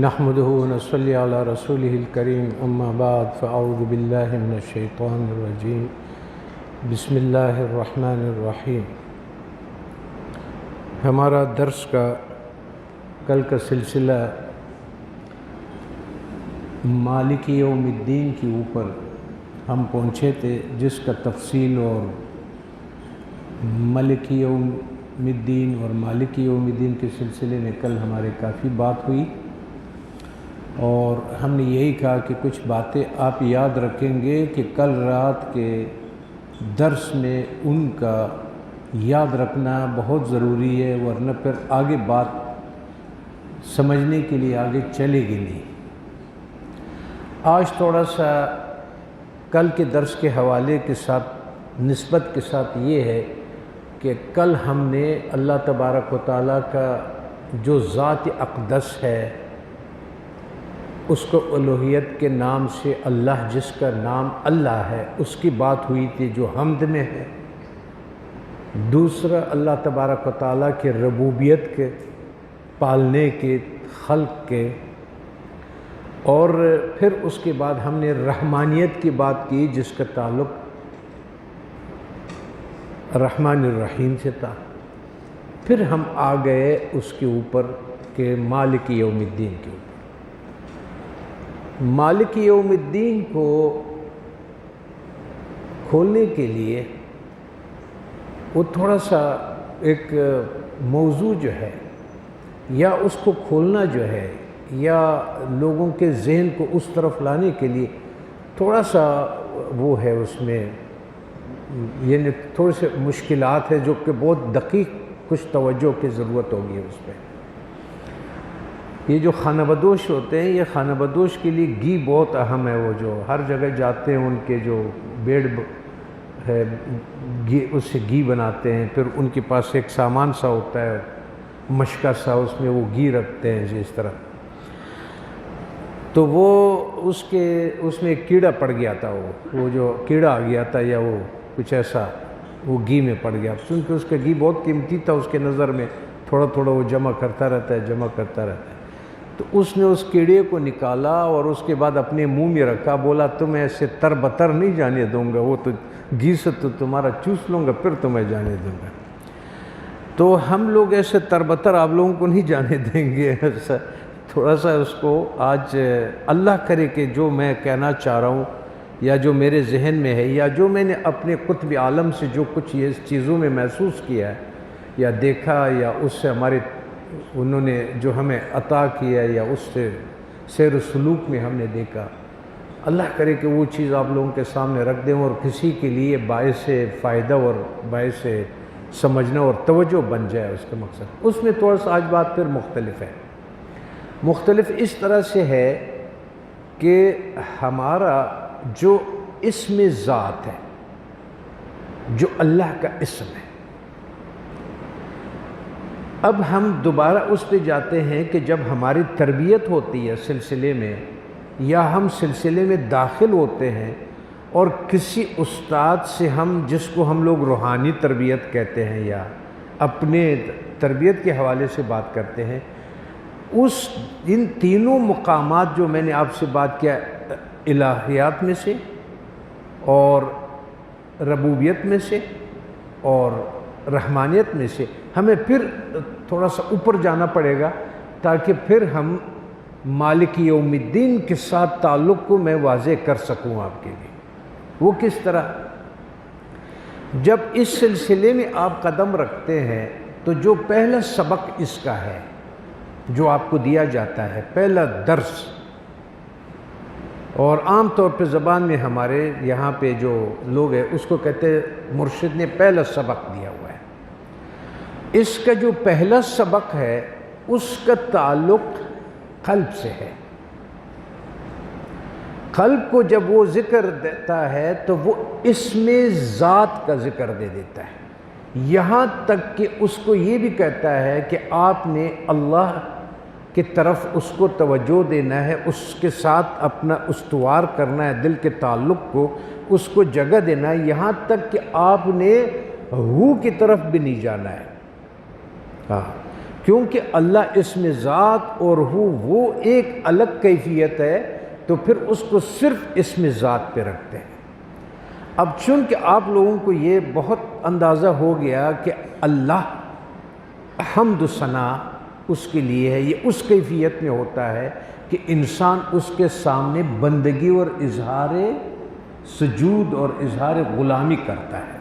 نحمده ونصلي على رسوله الكريم، أما بعد، فأعوذ بالله من الشيطان الرجيم. بسم اللہ الرحمن الرحیم ہمارا درس کا کل کا سلسلہ مالکی یوم الدین کے اوپر ہم پہنچے تھے، جس کا تفصیل اور ملکی یوم الدین اور مالکی یوم الدین کے سلسلے میں کل ہمارے کافی بات ہوئی۔ اور ہم نے یہی کہا کہ کچھ باتیں آپ یاد رکھیں گے کہ کل رات کے درس میں ان کا یاد رکھنا بہت ضروری ہے، ورنہ پھر آگے بات سمجھنے کے لیے آگے چلے گی نہیں۔ آج تھوڑا سا کل کے درس کے حوالے کے ساتھ، نسبت کے ساتھ یہ ہے کہ کل ہم نے اللہ تبارک و تعالیٰ کا جو ذات اقدس ہے اس کو الوحیت کے نام سے اللہ، جس کا نام اللہ ہے، اس کی بات ہوئی تھی جو حمد میں ہے۔ دوسرا، اللہ تبارک و تعالیٰ کے ربوبیت کے، پالنے کے، خلق کے۔ اور پھر اس کے بعد ہم نے رحمانیت کی بات کی، جس کا تعلق رحمان الرحیم سے تھا۔ پھر ہم آ گئے اس کے اوپر کہ مالک یوم الدین کے اوپر۔ مالک یوم الدین کو کھولنے کے لیے وہ تھوڑا سا ایک موضوع جو ہے، یا اس کو کھولنا جو ہے، یا لوگوں کے ذہن کو اس طرف لانے کے لیے تھوڑا سا وہ ہے اس میں یعنی تھوڑے سے مشکلات ہے جو کہ بہت دقیق کچھ توجہ کی ضرورت ہوگی اس پہ یہ جو خانہ بدوش ہوتے ہیں، یہ خانہ بدوش کے لیے گھی بہت اہم ہے وہ جو ہر جگہ جاتے ہیں، ان کے جو بیڑ ہے، گھی، اس سے گھی بناتے ہیں۔ پھر ان کے پاس ایک سامان سا ہوتا ہے مشکہ سا، اس میں وہ گھی رکھتے ہیں جی، جس طرح۔ تو وہ اس کے، اس میں ایک کیڑا پڑ گیا تھا وہ وہ جو کیڑا آ گیا تھا یا وہ کچھ ایسا، وہ گھی میں پڑ گیا۔ کیونکہ اس کا گھی بہت قیمتی تھا، اس کے نظر میں تھوڑا تھوڑا وہ جمع کرتا رہتا ہے، جمع کرتا رہتا ہے۔ تو اس نے اس کیڑے کو نکالا اور اس کے بعد اپنے منہ میں رکھا، بولا تم ایسے تر بتر نہیں جانے دوں گا، وہ تو گھی سے تو تمہارا چوس لوں گا، پھر تمہیں جانے دوں گا۔ تو ہم لوگ ایسے تر بتر آپ لوگوں کو نہیں جانے دیں گے۔ ایسا تھوڑا سا اس کو آج اللہ کرے کہ جو میں کہنا چاہ رہا ہوں، یا جو میرے ذہن میں ہے، یا جو میں نے اپنے قطب عالم سے جو کچھ یہ چیزوں میں محسوس کیا ہے، یا دیکھا، یا اس سے ہمارے انہوں نے جو ہمیں عطا کیا یا اس سے سیر و سلوک میں ہم نے دیکھا، اللہ کرے کہ وہ چیز آپ لوگوں کے سامنے رکھ دیں اور کسی کے لیے باعث فائدہ اور باعث سمجھنا اور توجہ بن جائے اس کا مقصد۔ اس میں تھوڑا سا آج بات پھر مختلف ہے۔ مختلف اس طرح سے ہے کہ ہمارا جو اسم ذات ہے، جو اللہ کا اسم ہے اب ہم دوبارہ اس پہ جاتے ہیں کہ جب ہماری تربیت ہوتی ہے سلسلے میں، یا ہم سلسلے میں داخل ہوتے ہیں اور کسی استاد سے ہم، جس کو ہم لوگ روحانی تربیت کہتے ہیں یا اپنے تربیت کے حوالے سے بات کرتے ہیں، اس، ان تینوں مقامات جو میں نے آپ سے بات کیا، الہیات میں سے اور ربوبیت میں سے اور رحمانیت میں سے ہمیں پھر تھوڑا سا اوپر جانا پڑے گا تاکہ پھر ہم مالک یوم الدین کے ساتھ تعلق کو میں واضح کر سکوں آپ کے لیے۔ وہ کس طرح؟ جب اس سلسلے میں آپ قدم رکھتے ہیں تو جو پہلا سبق اس کا ہے، جو آپ کو دیا جاتا ہے، پہلا درس۔ اور عام طور پہ زبان میں ہمارے یہاں پہ جو لوگ ہیں، اس کو کہتے ہیں مرشد نے پہلا سبق دیا ہوا۔ اس کا جو پہلا سبق ہے، اس کا تعلق قلب سے ہے۔ قلب کو جب وہ ذکر دیتا ہے، تو وہ اسم ذات کا ذکر دے دیتا ہے۔ یہاں تک کہ اس کو یہ بھی کہتا ہے کہ آپ نے اللہ کی طرف اس کو توجہ دینا ہے، اس کے ساتھ اپنا استوار کرنا ہے، دل کے تعلق کو اس کو جگہ دینا ہے۔ یہاں تک کہ آپ نے ہو کی طرف بھی نہیں جانا ہے۔ کیونکہ اللہ اس میں ذات اور ہو، وہ ایک الگ کیفیت ہے، تو پھر اس کو صرف اس میں ذات پہ رکھتے ہیں۔ اب چونکہ آپ لوگوں کو یہ بہت اندازہ ہو گیا کہ اللہ حمد و ثنا اس کے لیے ہے، یہ اس کیفیت میں ہوتا ہے کہ انسان اس کے سامنے بندگی اور اظہار سجود اور اظہار غلامی کرتا ہے۔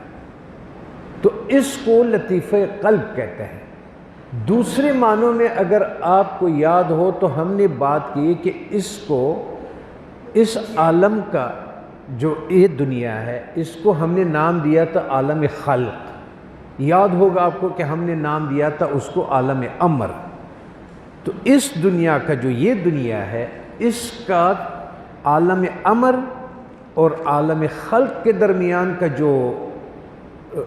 تو اس کو لطیفہ قلب کہتے ہیں۔ دوسرے معنوں میں اگر آپ کو یاد ہو تو ہم نے بات کی کہ اس کو، اس عالم کا جو یہ دنیا ہے، اس کو ہم نے نام دیا تھا عالم خلق۔ یاد ہوگا آپ کو کہ ہم نے نام دیا تھا اس کو عالم امر۔ تو اس دنیا کا جو یہ دنیا ہے، اس کا عالم امر اور عالم خلق کے درمیان کا جو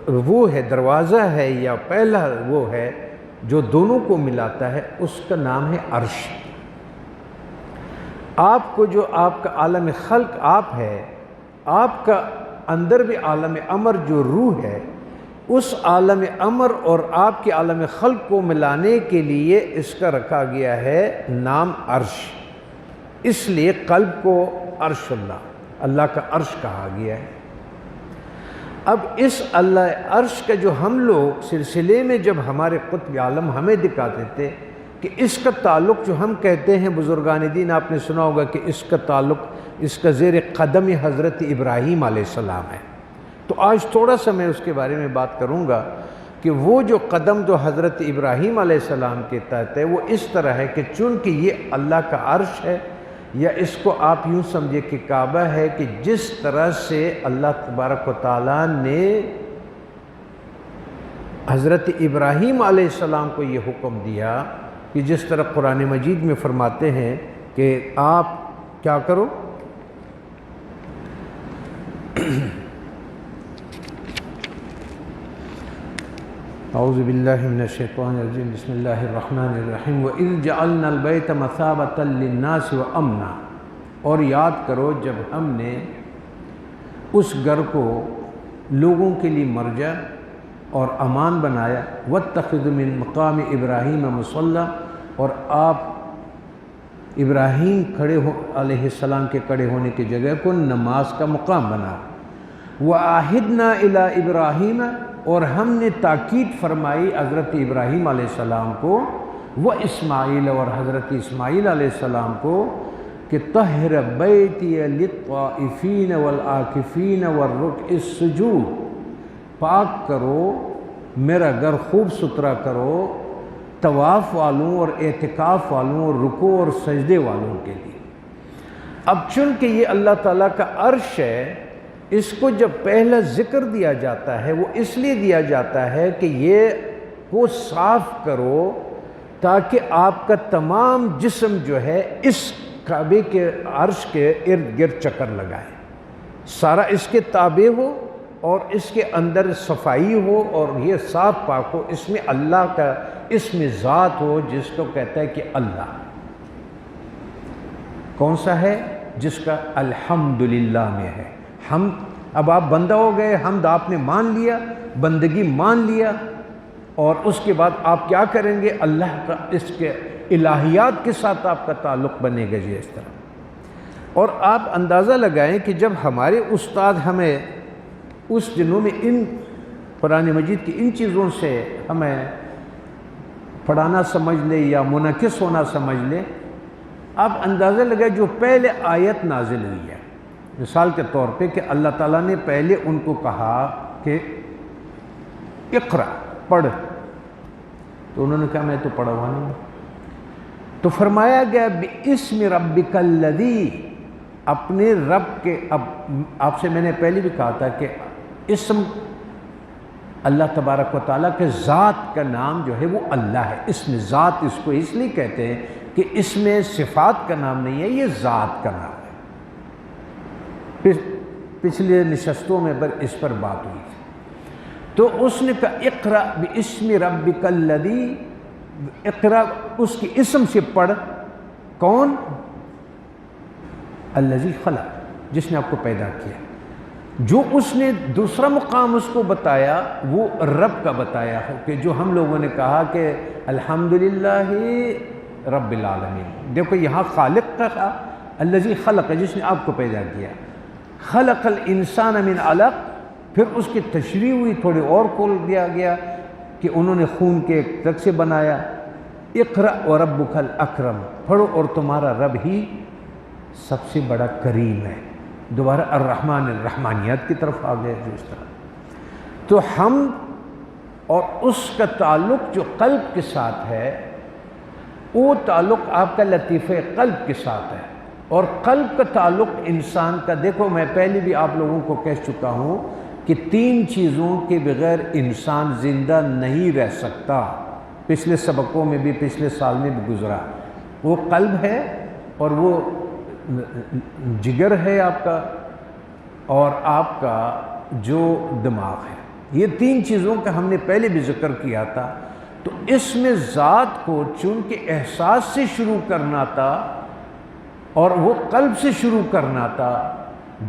وہ ہے، دروازہ ہے یا پہلا وہ ہے جو دونوں کو ملاتا ہے، اس کا نام ہے عرش۔ آپ کو جو آپ کا عالم خلق آپ ہے، آپ کا اندر بھی عالم امر جو روح ہے، اس عالم امر اور آپ کے عالم خلق کو ملانے کے لیے اس کا رکھا گیا ہے نام عرش۔ اس لیے قلب کو عرش اللہ اللہ کا عرش کہا گیا ہے۔ اب اس اللہ عرش کا جو ہم لوگ سلسلے میں جب ہمارے قطب عالم ہمیں دکھاتے تھے کہ اس کا تعلق جو ہم کہتے ہیں بزرگان دین، آپ نے سنا ہوگا کہ اس کا تعلق، اس کا زیر قدم حضرت ابراہیم علیہ السلام ہے۔ تو آج تھوڑا سا میں اس کے بارے میں بات کروں گا کہ وہ جو قدم جو حضرت ابراہیم علیہ السلام کے تحت ہے، وہ اس طرح ہے کہ چونکہ یہ اللہ کا عرش ہے یا اس کو آپ یوں سمجھے کہ کعبہ ہے کہ جس طرح سے اللہ تبارک و تعالیٰ نے حضرت ابراہیم علیہ السلام کو یہ حکم دیا کہ جس طرح قرآن مجید میں فرماتے ہیں کہ آپ کیا کرو؟ اعوذ باللہ من الشیطان الرجیم بسم اللہ الرحمن الرحیم وَإِذْ جَعَلْنَا الْبَيْتَ مَثَابَةً لِلنَّاسِ وَأَمْنًا. اور یاد کرو، جب ہم نے اس گھر کو لوگوں کے لیے مرجع اور امان بنایا، وَاتَّخِذُ مِن مقام ابراہیم مصلح اور آپ ابراہیم کھڑے ہو، علیہ السلام کے کھڑے ہونے کی جگہ کو نماز کا مقام بنا۔ وَآحِدْنَا إِلَىٰ إِبْرَاهِيمَ اور ہم نے تاکید فرمائی حضرت ابراہیم علیہ السلام کو وہ اسماعیل اور حضرت اسماعیل علیہ السلام کو کہ تہر بیتی للطائفین والآکفین والرکع السجود۔ پاک کرو، میرا گھر خوب ستھرا کرو، طواف والوں اور اعتکاف والوں اور رکو اور سجدے والوں کے لیے۔ اب چونکہ یہ اللہ تعالیٰ کا عرش ہے اس کو جب پہلا ذکر دیا جاتا ہے، وہ اس لیے دیا جاتا ہے کہ یہ کو صاف کرو تاکہ آپ کا تمام جسم جو ہے اس کعبے کے عرش کے ارد گرد چکر لگائے۔ سارا اس کے تابع ہو اور اس کے اندر صفائی ہو اور یہ صاف پاک ہو۔ اس میں اللہ کا اس میں ذات ہو، جس کو کہتا ہے کہ اللہ۔ کون سا ہے؟ جس کا الحمدللہ میں ہے۔ ہم اب آپ بندہ ہو گئے حمد آپ نے مان لیا، بندگی مان لیا، اور اس کے بعد آپ کیا کریں گے؟ اللہ کا اس کے الہیات کے ساتھ آپ کا تعلق بنے گا جی اس طرح۔ اور آپ اندازہ لگائیں کہ جب ہمارے استاد ہمیں اس دنوں میں ان قرآن مجید کی ان چیزوں سے ہمیں پڑھانا سمجھ لے یا منعقص ہونا سمجھ لے، آپ اندازہ لگائیں جو پہلے آیت نازل ہوئی ہے۔ مثال کے طور پہ کہ اللہ تعالیٰ نے پہلے ان کو کہا کہ اقرا پڑھ۔ تو انہوں نے کہا، میں تو پڑھا ہوا نہیں تو فرمایا گیا اسم ربک الذی، اپنے رب کے، اب آپ سے میں نے پہلے بھی کہا تھا کہ اسم اللہ تبارک و تعالیٰ کے ذات کا نام جو ہے وہ اللہ ہے۔ اس ذات اس کو اس لیے کہتے ہیں کہ اس میں صفات کا نام نہیں ہے، یہ ذات کا نام ہے۔ پچھلے نشستوں میں پر اس پر بات ہوئی تھی۔ تو اس نے کہا اقرا بسم ربک الذی اقرا اس کی اسم سے پڑھ، کون؟ الذی خلق، جس نے آپ کو پیدا کیا۔ جو اس نے دوسرا مقام اس کو بتایا، وہ رب کا بتایا ہے کہ جو ہم لوگوں نے کہا کہ الحمدللہ رب العالمین۔ دیکھو، یہاں خالق کا کہا الذی خلق ہے جس نے آپ کو پیدا کیا۔ خلق الانسان من علق، پھر اس کی تشریح ہوئی، تھوڑی اور کھول دیا گیا کہ انہوں نے خون کے ایک تک سے بنایا۔ اقرا و ربک الاکرم، پڑھو اور تمہارا رب ہی سب سے بڑا کریم ہے۔ دوبارہ الرحمن الرحمانیات کی طرف آ گئے جو اس طرح۔ تو ہم اور اس کا تعلق جو قلب کے ساتھ ہے، وہ تعلق آپ کا لطیفہ قلب کے ساتھ ہے۔ اور قلب کا تعلق انسان کا، دیکھو میں پہلے بھی آپ لوگوں کو کہہ چکا ہوں کہ تین چیزوں کے بغیر انسان زندہ نہیں رہ سکتا۔ پچھلے سبقوں میں بھی، پچھلے سال میں بھی گزرا۔ وہ قلب ہے اور وہ جگر ہے آپ کا، اور آپ کا جو دماغ ہے۔ یہ تین چیزوں کا ہم نے پہلے بھی ذکر کیا تھا۔ تو اس میں ذات کو چونکہ احساس سے شروع کرنا تھا اور وہ قلب سے شروع کرنا تھا،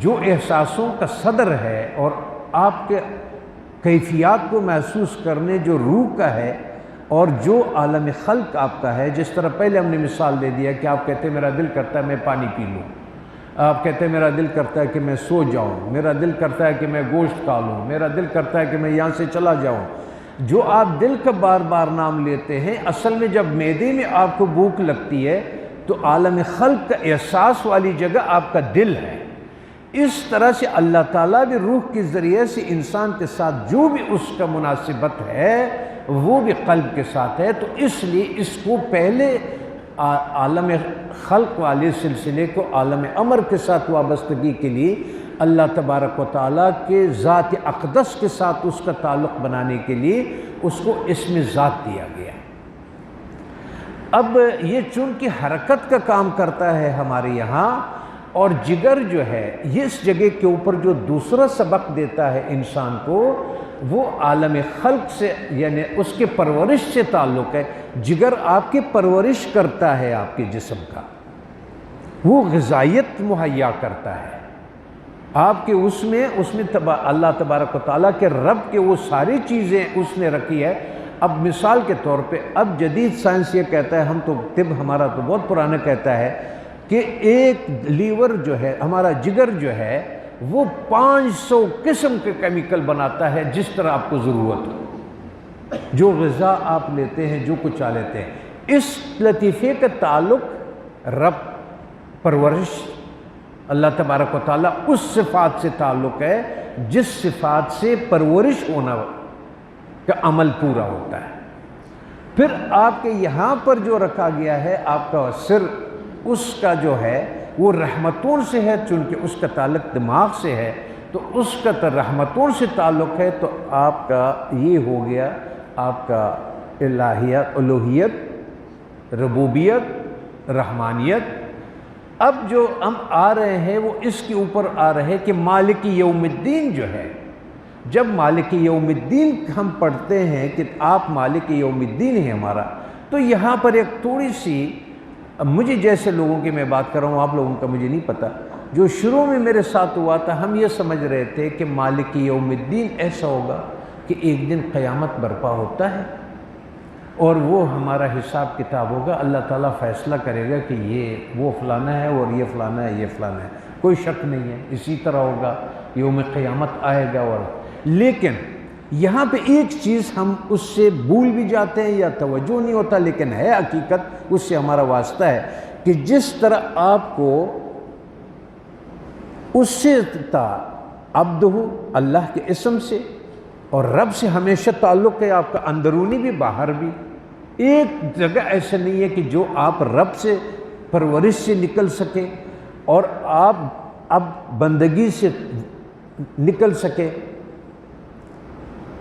جو احساسوں کا صدر ہے اور آپ کے کیفیات کو محسوس کرنے جو روح کا ہے اور جو عالم خلق آپ کا ہے۔ جس طرح پہلے ہم نے مثال دے دیا کہ آپ کہتے ہیں، میرا دل کرتا ہے میں پانی پی لوں آپ کہتے ہیں، میرا دل کرتا ہے کہ میں سو جاؤں میرا دل کرتا ہے کہ میں گوشت کھا لوں میرا دل کرتا ہے کہ میں یہاں سے چلا جاؤں جو آپ دل کا بار بار نام لیتے ہیں، اصل میں جب میدے میں آپ کو بھوک لگتی ہے تو عالم خلق کا احساس والی جگہ آپ کا دل ہے۔ اس طرح سے اللہ تعالیٰ بھی روح کے ذریعے سے انسان کے ساتھ جو بھی اس کا مناسبت ہے، وہ بھی قلب کے ساتھ ہے۔ تو اس لیے اس کو پہلے عالم خلق والے سلسلے کو عالم امر کے ساتھ وابستگی کے لیے اللہ تبارک و تعالیٰ کے ذات اقدس کے ساتھ اس کا تعلق بنانے کے لیے اس کو اس میں ذات دیا گیا۔ اب یہ چونکہ حرکت کا کام کرتا ہے ہمارے یہاں، اور جگر جو ہے اس جگہ کے اوپر جو دوسرا سبق دیتا ہے انسان کو، وہ عالم خلق سے یعنی اس کے پرورش سے تعلق ہے۔ جگر آپ کی پرورش کرتا ہے آپ کے جسم کا۔ وہ غذائیت مہیا کرتا ہے۔ آپ کے اس میں اس میں اللہ تبارک و تعالیٰ کے رب کے وہ ساری چیزیں اس نے رکھی ہے۔ اب مثال کے طور پہ، اب جدید سائنس یہ کہتا ہے، ہم تو طب ہمارا تو بہت پرانا کہتا ہے، کہ ایک لیور جو ہے، ہمارا جگر جو ہے، وہ پانچ سو قسم کے کیمیکل بناتا ہے، جس طرح آپ کو ضرورت ہو۔ جو غذا آپ لیتے ہیں، جو کچھ آ لیتے ہیں۔ اس لطیفے کا تعلق رب، پرورش، اللہ تبارک و تعالیٰ اس صفات سے تعلق ہے، جس صفات سے پرورش ہونا کا عمل پورا ہوتا ہے۔ پھر آپ کے یہاں پر جو رکھا گیا ہے، آپ کا سر، اس کا جو ہے، وہ رحمتوں سے ہے، چونکہ اس کا تعلق دماغ سے ہے۔ تو اس کا رحمتوں سے تعلق ہے، تو آپ کا یہ ہو گیا، آپ کا الہیت الوحیت ربوبیت، رحمانیت۔ اب جو ہم آ رہے ہیں، وہ اس کے اوپر آ رہے ہیں کہ مالک یوم الدین جو ہے۔ جب مالک یوم الدین ہم پڑھتے ہیں کہ آپ مالک یوم الدین ہیں ہمارا، تو یہاں پر ایک تھوڑی سی، مجھے جیسے لوگوں کی میں بات کر رہا ہوں، آپ لوگوں کا مجھے نہیں پتا جو شروع میں میرے ساتھ ہوا تھا، ہم یہ سمجھ رہے تھے کہ مالک یوم الدین ایسا ہوگا کہ ایک دن قیامت برپا ہوتا ہے اور وہ ہمارا حساب کتاب ہوگا، اللہ تعالیٰ فیصلہ کرے گا کہ یہ وہ فلانا ہے اور یہ فلانا ہے، یہ فلانا ہے، کوئی شک نہیں ہے، اسی طرح ہوگا، یوم قیامت آئے گا اور لیکن یہاں پہ ایک چیز ہم اس سے بھول بھی جاتے ہیں یا توجہ نہیں ہوتا، لیکن ہے حقیقت، اس سے ہمارا واسطہ ہے کہ جس طرح آپ کو اس سے عبد ہو اللہ کے اسم سے اور رب سے ہمیشہ تعلق ہے، آپ کا اندرونی بھی، باہر بھی، ایک جگہ ایسا نہیں ہے کہ جو آپ رب سے پرورش سے نکل سکیں اور آپ اب بندگی سے نکل سکے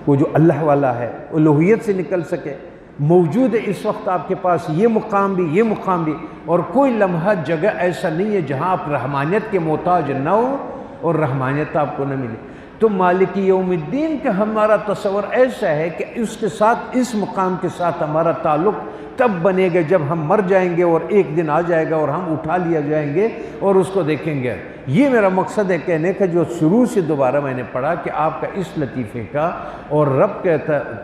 وہ جو اللہ والا ہے، الوحیت سے نکل سکے۔ موجود ہے اس وقت آپ کے پاس یہ مقام بھی، یہ مقام بھی۔ اور کوئی لمحہ، جگہ ایسا نہیں ہے جہاں آپ رحمانیت کے محتاج نہ ہو اور رحمانیت آپ کو نہ ملے۔ تو مالک یوم الدین کا ہمارا تصور ایسا ہے کہ اس کے ساتھ، اس مقام کے ساتھ ہمارا تعلق تب بنے گا جب ہم مر جائیں گے اور ایک دن آ جائے گا اور ہم اٹھا لیا جائیں گے اور اس کو دیکھیں گے۔ یہ میرا مقصد ہے کہنے کا جو شروع سے دوبارہ میں نے پڑھا کہ آپ کا اس لطیفے کا اور رب کے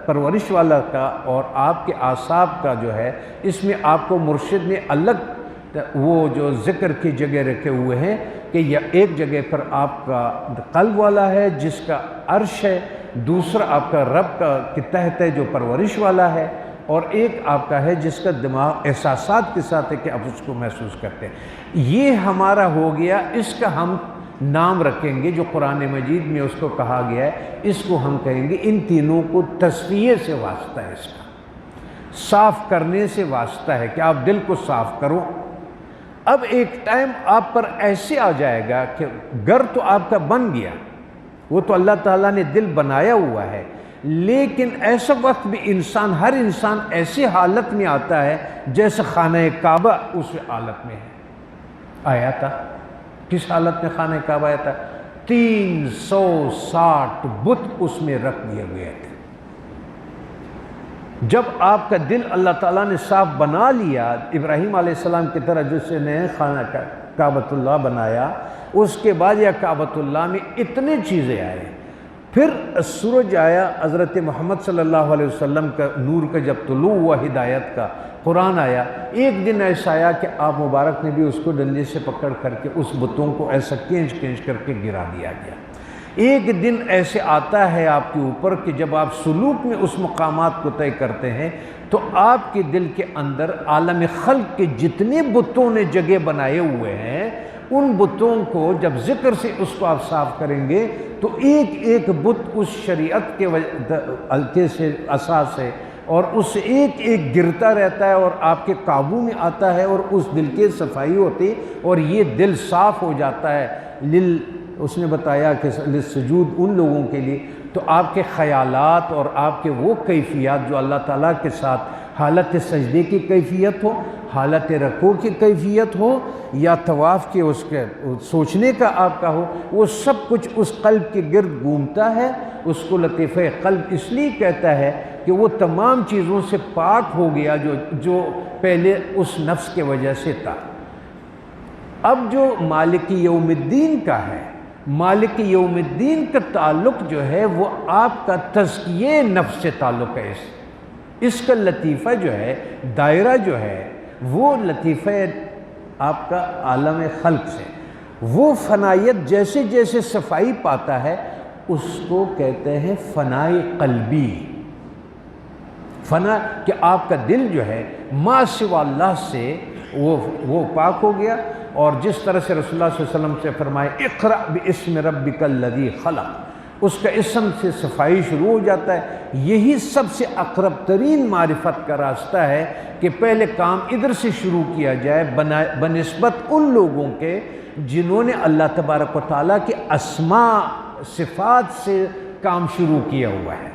پرورش والا کا اور آپ کے اعصاب کا جو ہے، اس میں آپ کو مرشد نے الگ وہ جو ذکر کی جگہ رکھے ہوئے ہیں۔ کہ یہ ایک جگہ پر آپ کا قلب والا ہے، جس کا عرش ہے، دوسرا آپ کا رب کا کے تحت ہے، جو پرورش والا ہے، اور ایک آپ کا ہے، جس کا دماغ احساسات کے ساتھ ہے کہ آپ اس کو محسوس کرتے ہیں۔ یہ ہمارا ہو گیا، اس کا ہم نام رکھیں گے، جو قرآن مجید میں اس کو کہا گیا ہے۔ اس کو ہم کہیں گے، ان تینوں کو تصویے سے واسطہ ہے اس کا۔ صاف کرنے سے واسطہ ہے کہ آپ دل کو صاف کرو۔ اب ایک ٹائم آپ پر ایسے آ جائے گا کہ گر تو آپ کا بن گیا۔ وہ تو اللہ تعالیٰ نے دل بنایا ہوا ہے۔ لیکن ایسا وقت بھی انسان، ہر انسان ایسی حالت میں آتا ہے جیسے خانہ کعبہ اس حالت میں ہے۔ آیا تھا؟ کس حالت میں خانہ کعبہ آیا تھا؟ تین سو ساٹھ بت اس میں رکھ دیے گئے تھے۔ جب آپ کا دل اللہ تعالیٰ نے صاف بنا لیا، ابراہیم علیہ السلام کی طرح جس نے خانہ کعبۃ اللہ بنایا، اس کے بعد یا کعبۃ اللہ میں اتنے چیزیں آئے۔ پھر سورج آیا، حضرت محمد صلی اللہ علیہ وسلم کا نور کا جب طلوع ہوا، ہدایت کا قرآن آیا۔ ایک دن ایسا آیا کہ آپ مبارک نے بھی اس کو ڈنڈے سے پکڑ کر کے اس بتوں کو ایسا کینچ کینچ کر کے گرا دیا گیا۔ ایک دن ایسے آتا ہے آپ کے اوپر کہ جب آپ سلوک میں اس مقامات کو طے کرتے ہیں، تو آپ کے دل کے اندر عالم خلق کے جتنے بتوں نے جگہ بنائے ہوئے ہیں، ان بتوں کو جب ذکر سے اس کو آپ صاف کریں گے، تو ایک ایک بت اس شریعت کے الکے سے اساس ہے اور اس سے ایک ایک گرتا رہتا ہے اور آپ کے قابو میں آتا ہے اور اس دل کے صفائی ہوتی اور یہ دل صاف ہو جاتا ہے۔ لل اس نے بتایا کہ سجود ان لوگوں کے لیے تو آپ کے خیالات اور آپ کے وہ کیفیات جو اللہ تعالیٰ کے ساتھ حالت سجدے کی کیفیت ہو، حالت رکو کی کیفیت ہو یا طواف کے اس کے سوچنے کا آپ کا ہو، وہ سب کچھ اس قلب کے گرد گھومتا ہے، اس کو لطیفہ قلب اس لیے کہتا ہے کہ وہ تمام چیزوں سے پاک ہو گیا جو جو پہلے اس نفس کے وجہ سے تھا۔ اب جو مالک یوم الدین کا ہے مالک یوم الدین کا تعلق جو ہے وہ آپ کا تزکیے نفس سے تعلق ہے اس۔ اس کا لطیفہ جو ہے، دائرہ جو ہے، وہ لطیفہ آپ کا عالم خلق سے۔ وہ فنائیت جیسے جیسے صفائی پاتا ہے، اس کو کہتے ہیں فنائی قلبی۔ فنا کہ آپ کا دل جو ہے، ما سوا اللہ سے وہ وہ پاک ہو گیا۔ اور جس طرح سے رسول اللہ صلی اللہ علیہ وسلم سے فرمائے اقرا باسم ربک الذی خلق۔ اس کا اسم سے صفائی شروع ہو جاتا ہے۔ یہی سب سے اقرب ترین معرفت کا راستہ ہے کہ پہلے کام ادھر سے شروع کیا جائے بنسبت ان لوگوں کے جنہوں نے اللہ تبارک و تعالیٰ کے اسماء، صفات سے کام شروع کیا ہوا ہے۔